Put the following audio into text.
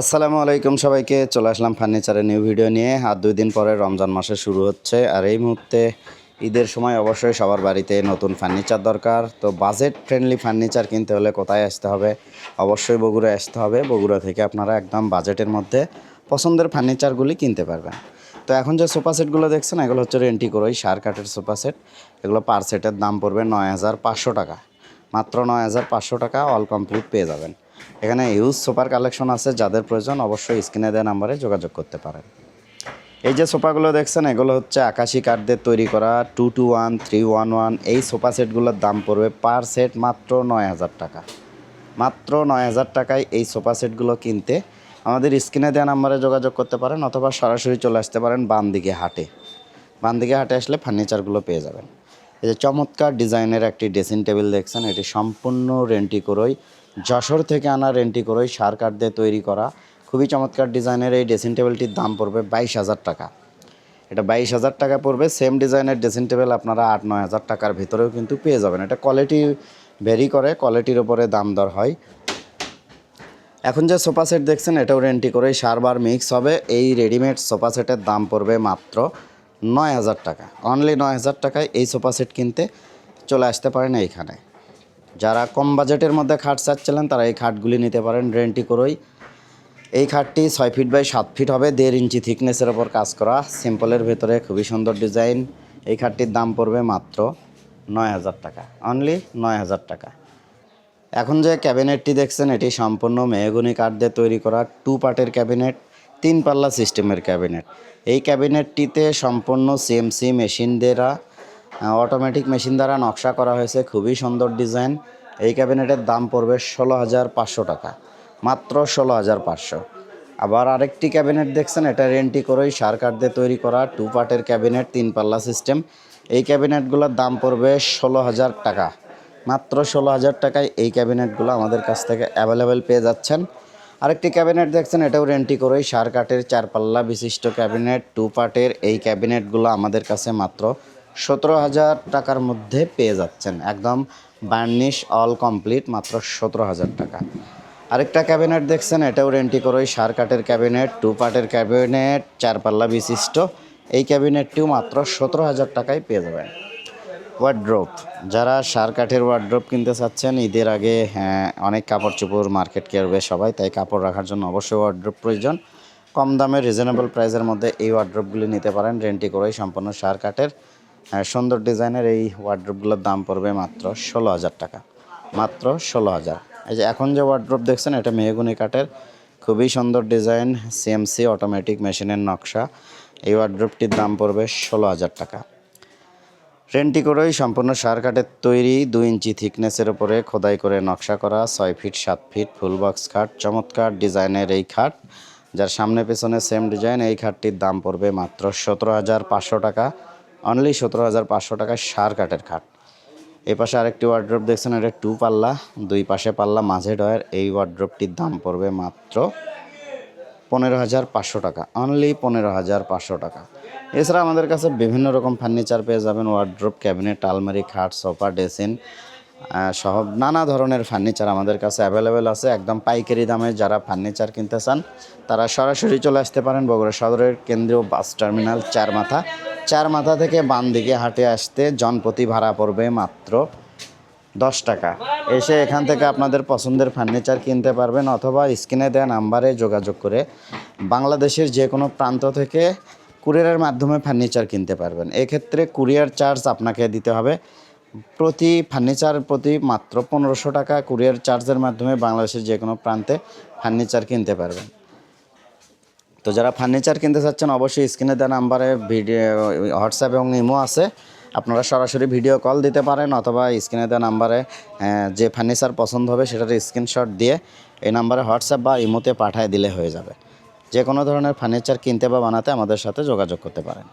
আসসালামু আলাইকুম সবাইকে, চলে আসলাম ফার্নিচারের নিউ ভিডিও নিয়ে। আর দুই দিন পরে রমজান মাসে শুরু হচ্ছে। আর এই মুহূর্তে ঈদের সময় অবশ্যই সবার বাড়িতে নতুন ফার্নিচার দরকার। তো বাজেট ফ্রেন্ডলি ফার্নিচার কিনতে হলে কোথায় আসতে হবে? অবশ্যই বগুড়া আসতে হবে। বগুড়া থেকে আপনারা একদম বাজেটের মধ্যে পছন্দের ফার্নিচারগুলি কিনতে পারবেন। তো এখন যে সোফা সেটগুলো দেখছেন, এগুলো হচ্ছে রেন্টি করোই সার কাঠের সোফা সেট এগুলো পার সেটের দাম পড়বে নয় হাজার পাঁচশো টাকা। মাত্র নয় হাজার পাঁচশো টাকা অল কমপ্লিট পেয়ে যাবেন। এখানে ইউজ সোফার কালেকশন আছে, যাদের প্রয়োজন অবশ্যই স্ক্রিনে দেওয়া নাম্বারে যোগাযোগ করতে পারেন। এই যে সোফাগুলো দেখছেন, এগুলো হচ্ছে আকাশি কাঠ দিয়ে তৈরি করা two two one three one one এই সোফা সেটগুলোর দাম পড়বে পার সেট মাত্র নয় হাজার টাকা। মাত্র নয় হাজার টাকায় এই সোফা সেটগুলো কিনতে আমাদের স্ক্রিনে দেওয়া নাম্বারে যোগাযোগ করতে পারেন অথবা সরাসরি চলে আসতে পারেন বাম দিকে হাটে। বাম দিকে হাটে আসলে ফার্নিচারগুলো পেয়ে যাবেন। এই যে চমৎকার ডিজাইনের একটি ড্রেসিং টেবিল দেখছেন, এটি সম্পূর্ণ রেন্টি করোই যশোর থেকে আনা রেন্টি করোই সার কাঠ দিয়ে তৈরি করা। খুবই চমৎকার ডিজাইনের এই ড্রেসিং টেবিলটির দাম পড়বে বাইশ হাজার টাকা। এটা বাইশ হাজার টাকা পড়বে। সেম ডিজাইনের ড্রেসিং টেবিল আপনারা আট নয় হাজার টাকার ভিতরেও কিন্তু পেয়ে যাবেন। এটা কোয়ালিটি ভেরি করে, কোয়ালিটির ওপরে দাম দর হয়। এখন যে সোফা সেট দেখছেন, এটাও রেন্টি করে সারবার মিক্স হবে। এই রেডিমেড সোফা সেটের দাম পড়বে মাত্র নয় হাজার টাকা। অনলি নয় হাজার টাকায় এই সোফা সেট কিনতে চলে আসতে পারেন এইখানে। যারা কম বাজেটের মধ্যে খাট চাচ্ছিলেন, তারা এই খাটগুলি নিতে পারেন, রেন্টি করেই। এই খাটটি ছয় ফিট বাই সাত ফিট হবে, দেড় ইঞ্চি থিকনেসের ওপর কাজ করা। সিম্পলের ভেতরে খুবই সুন্দর ডিজাইন। এই খাটটির দাম পড়বে মাত্র নয় হাজার টাকা। অনলি নয় হাজার টাকা। এখন যে ক্যাবিনেটটি দেখছেন, এটি সম্পূর্ণ মেহগুনি কাঠ দিয়ে তৈরি করা টু পার্টের ক্যাবিনেট, তিন পাল্লা সিস্টেমের ক্যাবিনেট। এই ক্যাবিনেটটিতে সম্পূর্ণ সিএমসি মেশিন দ্বারা অটোমেটিক মেশিন দ্বারা নকশা করা হয়েছে, খুবই সুন্দর ডিজাইন এই ক্যাবিনেটের দাম পড়বে ষোলো হাজার পাঁচশো টাকা, মাত্র ষোলো হাজার পাঁচশো। আবার আরেকটি ক্যাবিনেট দেখছেন, এটা রেন্টি করেই সার কাঠ দিয়ে তৈরি করা টু পার্টের ক্যাবিনেট তিন পাল্লা সিস্টেম এই ক্যাবিনেটগুলোর দাম পড়বে ষোলো হাজার টাকা, মাত্র ষোলো হাজার টাকায় এই ক্যাবিনেটগুলো আমাদের কাছ থেকে অ্যাভেলেবেল পেয়ে যাচ্ছেন। আরেকটি ক্যাবিনেট দেখছেন, এটাও রেন্টি করেই সার কাঠের চার পাল্লা বিশিষ্ট ক্যাবিনেট টু পার্টের এই ক্যাবিনেটগুলো আমাদের কাছে মাত্র সতেরো হাজার টাকার মধ্যে পেয়ে যাচ্ছেন। একদম বার্নিশ অল কমপ্লিট মাত্র সতেরো হাজার টাকা। আরেকটা ক্যাবিনেট দেখছেন এটাও রেন্টি করেই সার কাঠের ক্যাবিনেট টু পার্টের ক্যাবিনেট চার পাল্লা বিশিষ্ট। এই ক্যাবিনেটটিও মাত্র সতেরো হাজার টাকায় পেয়ে যাবেন। ওয়ার্ড্রোপ যারা সার কাঠের ওয়ার্ড্রোপ কিনতে চাচ্ছেন ঈদের আগে হ্যাঁ, অনেক কাপড় চোপড় মার্কেট করবে সবাই তাই কাপড় রাখার জন্য অবশ্যই ওয়ার্ড্রোপ প্রয়োজন। কম দামে রিজনেবল প্রাইসের মধ্যে এই ওয়ার্ড্রোপগুলি নিতে পারেন রেন্টি করেই সম্পূর্ণ সার কাঠের। সুন্দর ডিজাইনের এই ওয়ার্ড্রোপগুলোর দাম পড়বে মাত্র ষোলো হাজার টাকা। মাত্র ষোলো হাজার। এই যে এখন যে ওয়ার্ড্রোপ দেখছেন, এটা মেহগুনি কাঠের। খুবই সুন্দর ডিজাইন সিএমসি অটোমেটিক মেশিনের নকশা। এই ওয়ার্ড্রোপটির দাম পড়বে ষোলো হাজার টাকা। রেন্টি করেই সম্পূর্ণ সার কাঠের তৈরি, দুই ইঞ্চি থিকনেসের উপরে খোদাই করে নকশা করা, ছয় ফিট সাত ফিট ফুল বক্স খাট, চমৎকার ডিজাইনের এই খাট। যার সামনে পেছনে সেম ডিজাইন এই খাটটির দাম পড়বে মাত্র সতেরো হাজার পাঁচশো টাকা। অনলি সতেরো হাজার পাঁচশো টাকায় সার কাঠের খাট। এই পাশে আরেকটি ওয়ার্ড্রপ দেখছেন, এটা টু পাল্লা, দুই পাশে পাল্লা, মাঝে ডয়ের। এই ওয়ার্ড্রপটির দাম পড়বে মাত্র পনেরো হাজার পাঁচশো টাকা অনলি পনেরো হাজার পাঁচশো টাকা। এছাড়া আমাদের কাছে বিভিন্ন রকম ফার্নিচার পেয়ে যাবেন ওয়ার্ড্রোপ ক্যাবিনেট আলমারি, খাট, সোফা ডেসিন সহ নানা ধরনের ফার্নিচার আমাদের কাছে অ্যাভেলেবেল আছে। একদম পাইকারি দামে যারা ফার্নিচার কিনতে চান, তারা সরাসরি চলে আসতে পারেন বগুড়া সদরের কেন্দ্রীয় বাস টার্মিনাল চার মাথা। চার মাথা থেকে বাম দিকে হাঁটে আসতে জনপ্রতি ভাড়া পড়বে মাত্র দশ টাকা। এসে এখান থেকে আপনাদের পছন্দের ফার্নিচার কিনতে পারবেন অথবা স্ক্রিনে দেওয়া নাম্বারে যোগাযোগ করে বাংলাদেশের যে কোনো প্রান্ত থেকে কুরিয়ারের মাধ্যমে ফার্নিচার কিনতে পারবেন। এক্ষেত্রে কুরিয়ার চার্জ আপনাকে দিতে হবে প্রতি ফার্নিচার প্রতি মাত্র পনেরোশো টাকা। কুরিয়ার চার্জের মাধ্যমে বাংলাদেশের যে কোনো প্রান্তে ফার্নিচার কিনতে পারবেন। তো যারা ফার্নিচার কিনতে চাচ্ছেন, অবশ্যই স্ক্রিনে দেওয়া নাম্বারে ভিডিও হোয়াটসঅ্যাপ এবং ইমো আছে। আপনারা সরাসরি ভিডিও কল দিতে পারেন অথবা স্ক্রিনে দেওয়া নাম্বারে যে ফার্নিচার পছন্দ হবে সেটার স্ক্রিনশট দিয়ে এই নাম্বারে হোয়াটসঅ্যাপ বা ইমোতে পাঠায় দিলে হয়ে যাবে। যে কোনো ধরনের ফার্নিচার কিনতে বা বানাতে আমাদের সাথে যোগাযোগ করতে পারেন।